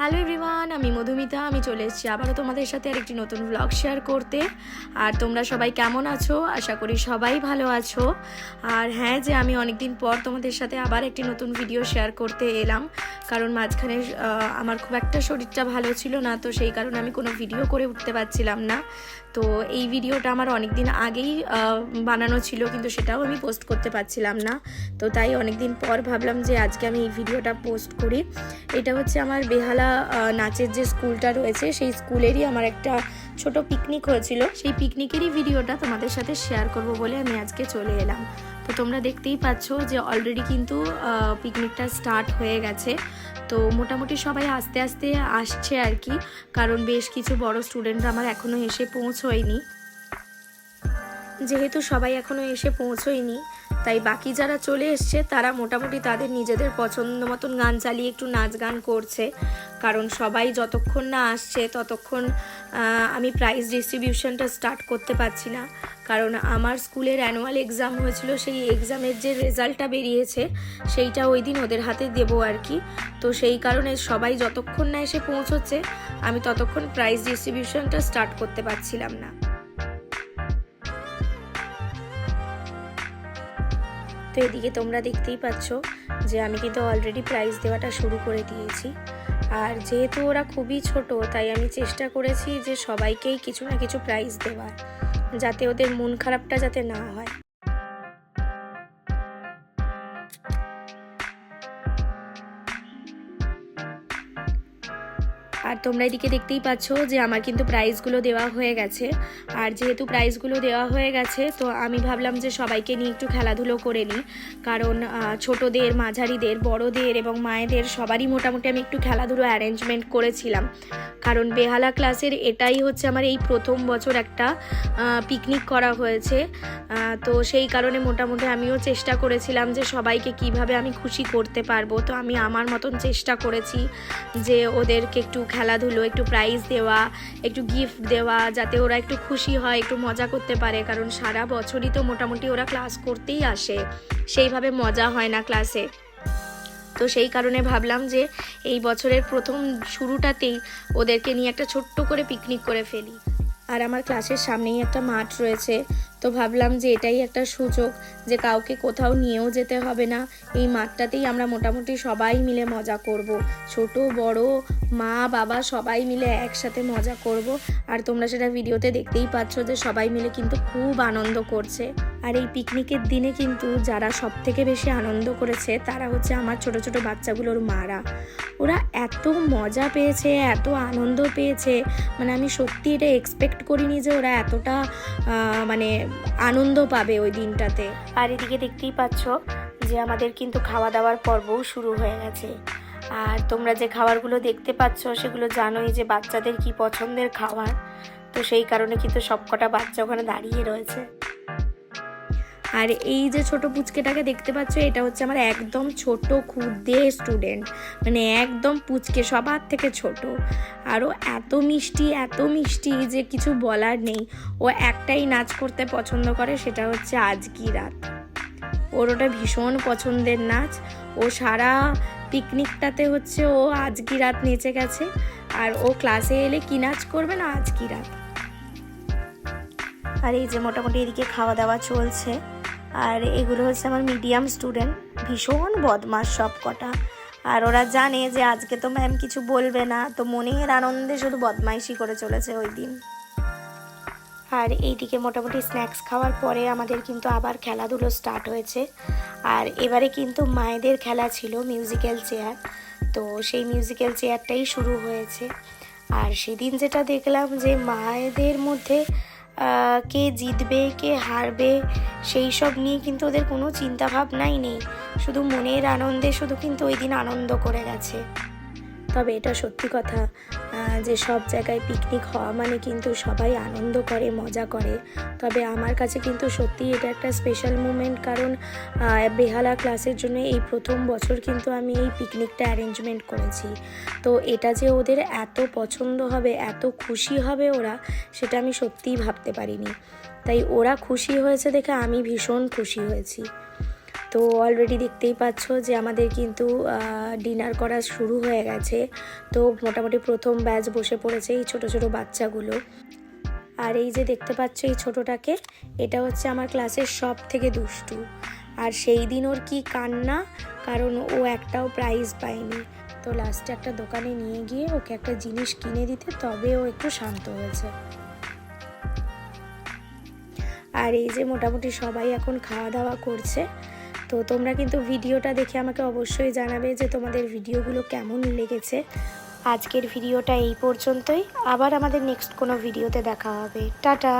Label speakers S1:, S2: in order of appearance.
S1: Hello everyone আমি মধুমিতা, আমি চলে এসেছি আবারও তোমাদের সাথে আরেকটি নতুন ব্লগ শেয়ার করতে। আর তোমরা সবাই কেমন আছো? আশা করি সবাই ভালো আছো। আর হ্যাঁ যে আমি অনেকদিন পর তোমাদের সাথে আবার একটি নতুন ভিডিও শেয়ার করতে এলাম। কারণ মাঝখানে আমার খুব একটা শরীরটা ভালো ছিল না, তো সেই কারণে আমি কোনো ভিডিও করে উঠতে পারছিলাম না। তো এই ভিডিওটা আমার অনেক দিন আগেই বানানো ছিল, কিন্তু সেটাও আমি পোস্ট করতে পারছিলাম না। তো তাই অনেক দিন পর ভাবলাম যে আজকে আমি এই ভিডিওটা পোস্ট করি। এটা হচ্ছে আমার বেহালা নাচের যে স্কুলটা রয়েছে, সেই স্কুলেরই আমার একটা ছোট পিকনিক হয়েছিল। সেই পিকনিকেরই ভিডিওটা তোমাদের সাথে শেয়ার করব বলে আমি আজকে চলে এলাম। তো তোমরা দেখতেই পাচ্ছ যে অলরেডি কিন্তু পিকনিকটা স্টার্ট হয়ে গেছে। তো মোটামুটি সবাই আস্তে আস্তে আসছে আর কি, কারণ বেশ কিছু বড় স্টুডেন্টরা আমার এখনও এসে পৌঁছোয়নি। যেহেতু সবাই এখনও এসে পৌঁছোয়নি তাই বাকি যারা চলে এসছে, তারা মোটামুটি তাদের নিজেদের পছন্দ মতন গান চালিয়ে একটু নাচ গান করছে। কারণ সবাই যতক্ষণ না আসছে, ততক্ষণ আমি প্রাইজ ডিস্ট্রিবিউশনটা স্টার্ট করতে পারছি না। কারণ আমার স্কুলের অ্যানুয়াল এক্সাম হয়েছিল, সেই এক্সামের যে রেজাল্টটা বেরিয়েছে, সেইটা ওই দিন ওদের হাতে দেবো আর কি। তো সেই কারণে সবাই যতক্ষণ না এসে পৌঁছচ্ছে, আমি ততক্ষণ প্রাইজ ডিস্ট্রিবিউশনটা স্টার্ট করতে পারছিলাম না। তো এদিকে তোমরা দেখতেই পাচ্ছ যে আমি কিন্তু অলরেডি প্রাইস দেওয়াটা শুরু করে দিয়েছি। আর যেহেতু ওরা খুবই ছোট, তাই আমি চেষ্টা করেছি যে সবাইকেই কিছু না কিছু প্রাইজ দেওয়ার, যাতে ওদের মন খারাপটা যাতে না হয়। আর তোমরা এদিকে দেখতেই পাচ্ছ যে আমার কিন্তু প্রাইজগুলো দেওয়া হয়ে গেছে। আর যেহেতু প্রাইজগুলো দেওয়া হয়ে গেছে, তো আমি ভাবলাম যে সবাইকে নিয়ে একটু খেলাধুলো করে নিই। কারণ ছোটদের, মাঝারিদের, বড়দের এবং মায়েদের সবারই মোটামুটি আমি একটু খেলাধুলো অ্যারেঞ্জমেন্ট করেছিলাম। কারণ বেহালা ক্লাসের এটাই হচ্ছে আমার এই প্রথম বছর একটা পিকনিক করা হয়েছে। তো সেই কারণে মোটামুটি আমিও চেষ্টা করেছিলাম যে সবাইকে কীভাবে আমি খুশি করতে পারব। তো আমি আমার মতন চেষ্টা করেছি যে ওদেরকে একটু খেলাধুলো, একটু প্রাইজ দেওয়া, একটু গিফট দেওয়া, যাতে ওরা একটু খুশি হয়, একটু মজা করতে পারে। কারণ সারা বছরই তো মোটামুটি ওরা ক্লাস করতেই আসে। সেইভাবে মজা হয় না ক্লাসে তো সেই কারণে ভাবলাম যে এই বছরের প্রথম শুরুটাতেই ওদেরকে নিয়ে একটা ছোট্ট করে পিকনিক করে ফেলি। আর আমার ক্লাসের সামনেই একটা মাঠ রয়েছে। তো ভাবলাম যে এটাই একটা সুযোগ যে কাউকে কোথাও নিয়েও যেতে হবে না। এই মাঠটাতেই আমরা মোটামুটি সবাই মিলে মজা করব। ছোট, বড়, মা, বাবা সবাই মিলে একসাথে মজা করব। আর তোমরা সেটা ভিডিওতে দেখতেই পাচ্ছ যে সবাই মিলে কিন্তু খুব আনন্দ করছে। আর এই পিকনিকের দিনে কিন্তু যারা সব থেকে বেশি আনন্দ করেছে, তারা হচ্ছে আমার ছোট ছোট বাচ্চাগুলোর মারা। ওরা এত মজা পেয়েছে, এত আনন্দ পেয়েছে। মানে আমি সত্যি এটা এক্সপেক্ট করিনি যে ওরা এতটা মানে আনন্দ পাবে ওই দিনটাতে। আর এদিকে দেখতেই পাচ্ছ যে আমাদের কিন্তু খাওয়া দাওয়ার পর্বও শুরু হয়ে গেছে। আর তোমরা যে খাবারগুলো দেখতে পাচ্ছ, সেগুলো জানোই যে বাচ্চাদের কি পছন্দের খাবার। তো সেই কারণে কিন্তু সবকটা বাচ্চা ওখানে দাঁড়িয়ে রয়েছে। আর এই যে ছোট পুচকেটাকে দেখতে পাচ্ছ, এটা হচ্ছে আমার একদম ছোট ক্ষুদে স্টুডেন্ট মানে একদম পুচকে, সবার থেকে ছোট। আরও এত মিষ্টি এত মিষ্টি যে কিছু বলার নেই। ও একটাই নাচ করতে পছন্দ করে, সেটা হচ্ছে আজকি রাত। ওর ওটা ভীষণ পছন্দের নাচ। ও সারা পিকনিকটাতে হচ্ছে ও আজকি রাত নেচে গেছে। আর ও ক্লাসে এলে কি নাচ করবে না আজকি রাত? আর এই যে মোটামুটি এদিকে খাওয়া দাওয়া চলছে। আর এগুলো হচ্ছে আমার মিডিয়াম স্টুডেন্ট, ভীষণ বদমাস সব কটা আর ওরা জানে যে আজকে তো ম্যাম কিছু বলবে না, তো মনের আনন্দে শুধু বদমাইশি করে চলেছে ওই দিন। আর এইদিকে মোটামুটি স্ন্যাক্স খাওয়ার পরে আমাদের কিন্তু আবার খেলাধুলো স্টার্ট হয়েছে। আর এবারে কিন্তু মায়েদের খেলা ছিল মিউজিক্যাল চেয়ার, তো সেই মিউজিক্যাল চেয়ারটাই শুরু হয়েছে। আর সেদিন যেটা দেখলাম যে মায়েদের মধ্যে কে জিতবে, কে হারবে, সেই সব নিয়ে কিন্তু ওদের কোনো চিন্তা ভাবনাই নেই। শুধু মনের আনন্দে, শুধু কিন্তু ওই দিন আনন্দ করে গেছে। তবে এটা সত্যি কথা। যে সব জায়গায় পিকনিক হওয়া মানে কিন্তু সবাই আনন্দ করে, মজা করে। তবে আমার কাছে কিন্তু সত্যি এটা একটা স্পেশাল মুমেন্ট কারণ বেহালা ক্লাসের জন্য এই প্রথম বছর কিন্তু আমি এই পিকনিকটা অ্যারেঞ্জমেন্ট করেছি। তো এটা যে ওদের এত পছন্দ হবে, এত খুশি হবে ওরা, সেটা আমি সত্যিই ভাবতে পারিনি। তাই ওরা খুশি হয়েছে দেখে আমি ভীষণ খুশি হয়েছি। তো অলরেডি দেখতেই পাচ্ছ যে আমাদের কিন্তু ডিনার করা শুরু হয়ে গেছে। তো মোটামুটি প্রথম ব্যাচ বসে পড়েছে এই ছোট ছোট বাচ্চাগুলো। আর এই যে দেখতে পাচ্ছ এই ছোটোটাকে, এটা হচ্ছে আমার ক্লাসের সব থেকে দুষ্টু। আর সেই দিন ওর কি কান্না, কারণ ও একটাও প্রাইজ পায়নি। তো লাস্টে একটা দোকানে নিয়ে গিয়ে ওকে একটা জিনিস কিনে দিতে, তবে ও একটু শান্ত হয়েছে। আর এই যে মোটামুটি সবাই এখন খাওয়া দাওয়া করছে। তো তোমরা কিন্তু ভিডিওটা দেখে আমাকে অবশ্যই জানাবে যে তোমাদের ভিডিওগুলো কেমন লেগেছে। আজকের ভিডিওটা এই পর্যন্তই। আবার আমাদের নেক্সট কোনো ভিডিওতে দেখা হবে। টাটা!